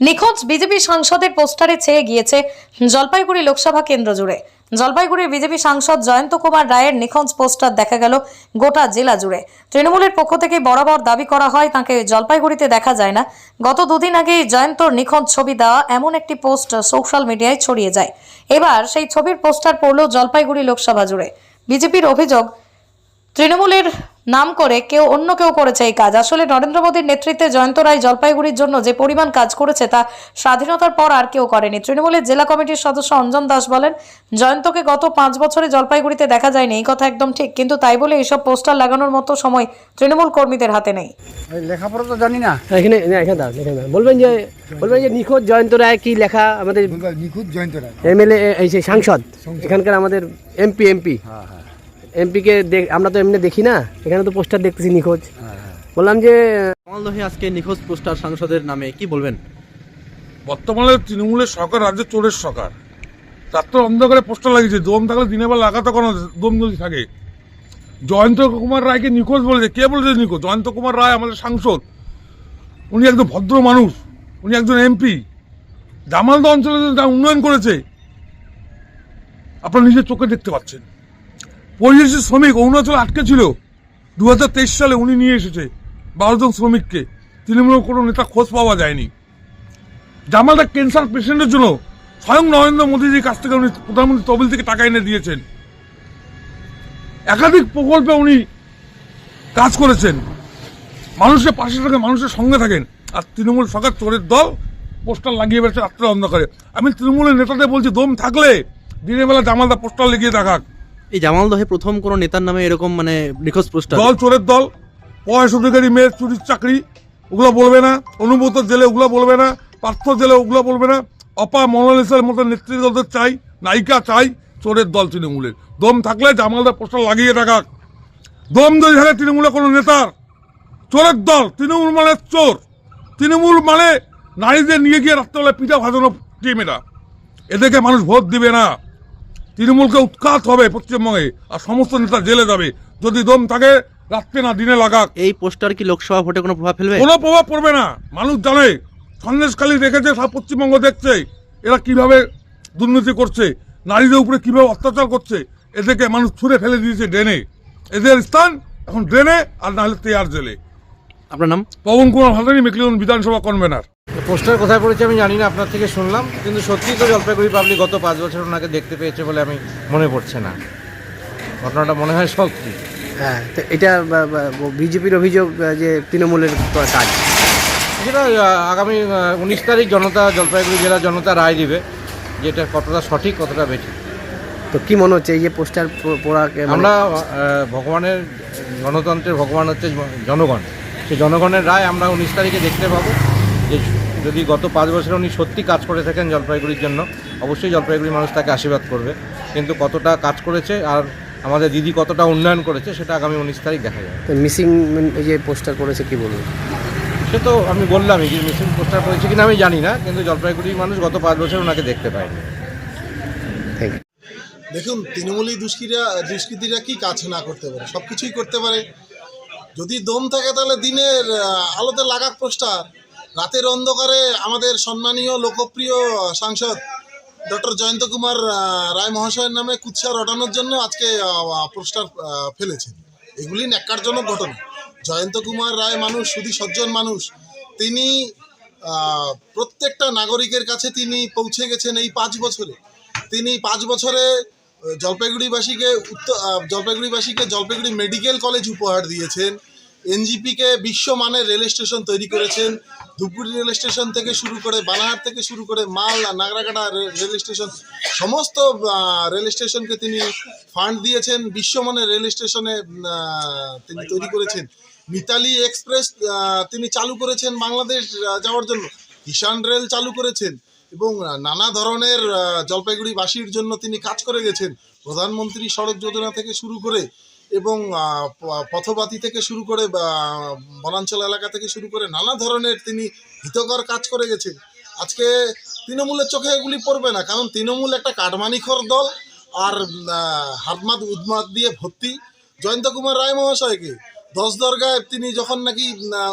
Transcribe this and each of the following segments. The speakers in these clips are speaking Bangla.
নিখোঁজ বিজেপি সাংসদের পোস্টারে ছেয়ে গিয়েছে জলপাইগুড়ি লোকসভা কেন্দ্র জুড়ে। জলপাইগুড়ির বিজেপি সাংসদ জয়ন্ত কুমার রায়ের নিখোঁজ পোস্টার দেখা গেল গোটা জেলা জুড়ে। তৃণমূলের পক্ষ থেকে বরাবর দাবি করা হয়, তাকে জলপাইগুড়িতে দেখা যায় না। গত দুদিন আগেই জয়ন্তর নিখোঁজ ছবি দেওয়া এমন একটি পোস্ট সোশ্যাল মিডিয়ায় ছড়িয়ে যায়। এবার সেই ছবির পোস্টার পড়ল জলপাইগুড়ি লোকসভা জুড়ে। বিজেপির অভিযোগ তৃণমূলের নাম করে কেউ অন্য কেউ করেছে এই কাজ। আসলে নরেন্দ্র মোদীর নেতৃত্বে জয়ন্ত রায় জলপাইগুড়ির জন্য যে পরিমাণ কাজ করেছে তা স্বাধীনতার পর আর কেউ করেনি। তৃণমূলের জেলা কমিটির সদস্য অঞ্জন দাস বলেন জয়ন্তকে গত পাঁচ বছরে জলপাইগুড়িতে দেখা যায়নি এই কথা একদম ঠিক কিন্তু তাই বলে এইসব পোস্টার লাগানোর মতো সময় তৃণমূল কর্মীদের হাতে নেই। লেখাপড়া তো জানি না। এখানে এখানে দাও এখানে বলবেন যে বলবেন যে নিখোঁজ জয়ন্ত রায় কি লেখা আমাদের নিখুঁত জয়ন্ত রায়। এমএলএ এই সাংসদ এখানকার আমাদের এমপি এমপি। এমপিকে আমরা তো এমনি দেখি না। এখানে তো পোস্টার দেখতেছি নিখোঁজ। বললাম যে কমলদহে আজকে নিখোঁজ পোস্টার সাংসদের নামে কি বলবেন? বর্তমানে তৃণমূলের সরকার রাজ্যে চোরের সরকার। রাত্র অন্ধকারে পোস্টার লাগিয়েছে দম থাকলে দিনের বেলা লাগাতে কোনো দম যদি থাকে। জয়ন্ত কুমার রায়কে নিখোঁজ বলেছে। কে বলেছে নিখোঁজ? জয়ন্ত কুমার রায় আমাদের সাংসদ। উনি একজন ভদ্র মানুষ। উনি একজন এমপি জামালদা অঞ্চলে যা উন্নয়ন করেছে আপনারা নিজের চোখে দেখতে পাচ্ছেন। পরিযায়ী শ্রমিক অরুণাচল আটকে ছিল। দু হাজার তেইশ সালে উনি নিয়ে এসেছে বারো জন শ্রমিককে। তৃণমূলের কোনো নেতা খোঁজ পাওয়া যায়নি। জামালদা ক্যান্সার পেশেন্টের জন্য স্বয়ং নরেন্দ্র মোদীজির কাছ থেকে উনি প্রধানমন্ত্রী তহবিল থেকে টাকা এনে দিয়েছেন। একাধিক প্রকল্পে উনি কাজ করেছেন। মানুষের পাশে থাকেন, মানুষের সঙ্গে থাকেন। আর তৃণমূল সরকার চোরের দল, পোস্টার লাগিয়ে বেড়েছে রাত্রে অন্ধকারে। আমি তৃণমূলের নেতাদের বলছি, দম থাকলে দিনের বেলা জামালদা পোস্টার লেগিয়ে দেখাক। এই জামালদহে প্রথম কোন নেতার নামে এরকম মানে নিখোঁজ পোস্টার? দল চোরের দল, পয়স অধিকারী, মেয়ের চুরির চাকরি, ওগুলো বলবে না অনুব্রত জেলে ওগুলো বলবে না, পার্থ জেলে ওগুলো বলবে না, অপা মনালিসার মতো নেতৃত্বদের চাই, নায়িকা চাই, চোরের দল তৃণমূলের। দম থাকলে জামালদার পোস্টার লাগিয়ে রাখাক দম যদি থাকে তৃণমূলের কোনো নেতার। চোরের দল, তৃণমূল মানে চোর। তৃণমূল মানে নারীদের নিয়ে গিয়ে রাত্রেবেলা পিঠা ভাজানো টিম এটা এদেরকে মানুষ ভোট দিবে না। তৃণমূলকে উৎখাত হবে পশ্চিমবঙ্গে আর সমস্ত নেতা জেলে যাবে। যদি দম থাকে রাত্রে না দিনে লাগাক। এই পোস্টার কি লোকসভা ভোটে কোনো প্রভাব ফেলবে? কোনো প্রভাব পড়বে না। মানুষ জানে সন্দেশখালী রেখেছে সব পশ্চিমবঙ্গ দেখছে। এরা কীভাবে দুর্নীতি করছে নারীদের উপরে কীভাবে অত্যাচার করছে এদেরকে মানুষ ছুঁড়ে ফেলে দিয়েছে ড্রেনে। এদের স্থান এখন ড্রেনে আর নাহলে তেয়ার জেলে। আপনার নাম? পবন কুমার ভাসানি মেকলিগঞ্জ বিধানসভা কনভেনার পোস্টার কোথায় পড়েছে আমি জানি না আপনার থেকে শুনলাম কিন্তু সত্যিই তো জলপাইগুড়ি পাবলিক গত পাঁচ বছর ওনাকে দেখতে পেয়েছে বলে আমি মনে পড়ছে না। ঘটনাটা মনে হয় সত্যি। হ্যাঁ তো এটা বিজেপির অভিযোগ যে তৃণমূলের কাজ। সেটা আগামী উনিশ তারিখ জনতা জলপাইগুড়ি জেলা জনতা রায় দিবে যে এটা কতটা সঠিক কতটা বেঠিক। তো কি মনে হচ্ছে এই যে পোস্টার পড়া মানে- আমরা ভগবানের গণতন্ত্রের ভগবান হচ্ছে জনগণ। সেই জনগণের রায় আমরা উনিশ তারিখে দেখতে পাবো। যে যদি গত পাঁচ বছরে উনি সত্যি কাজ করে থাকেন জলপাইগুড়ির জন্য অবশ্যই জলপাইগুড়ির মানুষ তাকে আশীর্বাদ করবে। কিন্তু কতটা কাজ করেছে আর আমাদের দিদি কতটা উন্নয়ন করেছে সেটা আগামী উনিশ তারিখ দেখা যাবে। মিসিং এই যে পোস্টার করেছে কি বলব? সে তো আমি বললামই যে মিসিং পোস্টার করেছে কিনা আমি জানি না কিন্তু জলপাইগুড়ির মানুষ গত পাঁচ বছর ওনাকে দেখতে পায়নি। থ্যাংক ইউ দেখুন তৃণমূলী দুষ্কৃতীরা দুষ্কৃতীরা কি কাজ না করতে পারে? সব কিছুই করতে পারে। যদি দম থাকে তাহলে দিনের আলোতে লাগাক পোস্টার। রাতের অন্ধকারে আমাদের সম্মানীয় লোকপ্রিয় সাংসদ ডক্টর জয়ন্ত কুমার রায় মহাশয়ের নামে কুৎসা রটানোর জন্য আজকে পোস্টার ফেলেছেন এগুলি ন্যাক্কারজনক ঘটনা। জয়ন্ত কুমার রায় মানুষ, সুধী সজ্জন মানুষ। তিনি প্রত্যেকটা নাগরিকের কাছে তিনি পৌঁছে গেছেন এই পাঁচ বছরে। তিনি পাঁচ বছরে জলপাইগুড়িবাসীকে উত্তর জলপাইগুড়িবাসীকে জলপাইগুড়ি মেডিকেল কলেজ উপহার দিয়েছেন। এনজিপিকে বিশ্বমানের রেল স্টেশন তৈরি করেছেন। ধূপগুড়ি রেল স্টেশন থেকে শুরু করে বানাহাট থেকে শুরু করে মাল নাগরাকাটা রেল স্টেশন সমস্ত রেল স্টেশনকে তিনি ফান্ড দিয়েছেন। বিশ্বমানের রেল স্টেশনে তিনি তৈরি করেছেন। মিতালি এক্সপ্রেস তিনি চালু করেছেন বাংলাদেশ যাওয়ার জন্য। কিষান রেল চালু করেছেন এবং নানা ধরনের আহ, জলপাইগুড়িবাসীর জন্য তিনি কাজ করে গেছেন। প্রধানমন্ত্রী সড়ক যোজনা থেকে শুরু করে এবং পথবাতি থেকে শুরু করে বনাঞ্চল এলাকা থেকে শুরু করে নানা ধরনের তিনি হিতকর কাজ করে গেছেন। আজকে তৃণমূলের চোখে এগুলি পড়বে না, কারণ তৃণমূল একটা কাঠমানিখর দল আর হাতমাত উদ্মাত দিয়ে ভর্তি। জয়ন্ত কুমার রায় মহাশয়কে দশ দরগায় তিনি যখন নাকি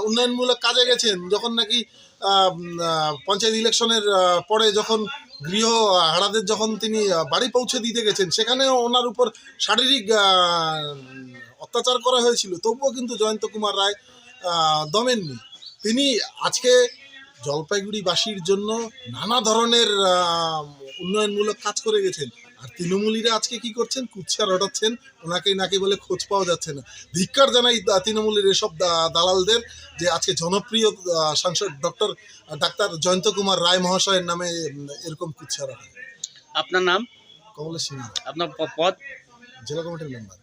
উন্নয়নমূলক কাজে গেছেন, যখন নাকি পঞ্চায়েত ইলেকশনের পরে যখন গৃহ হারাদের যখন তিনি বাড়ি পৌঁছে দিতে গেছেন সেখানে ওনার উপর শারীরিক অত্যাচার করা হয়েছিল। তবুও কিন্তু জয়ন্ত কুমার রায় দমেননি। তিনি আজকে জলপাইগুড়িবাসীর জন্য নানা ধরনের উন্নয়নমূলক কাজ করে গেছেন। আর তৃণমূলীরা আজকে কি করছেন? কুৎসা রটাচ্ছেন ওনাকে নাকি বলে খোঁজ পাওয়া যাচ্ছে না। ধিক্কার জানাই তৃণমূলের এসব দালালদের যে আজকে জনপ্রিয় সাংসদ ডক্টর ডাক্তার জয়ন্ত কুমার রায় মহাশয়ের নামে এরকম কুৎসা রটায়। আপনার নাম? কমলেশ সিনহা। আপনার পদ? জেলা কমিটির মেম্বার।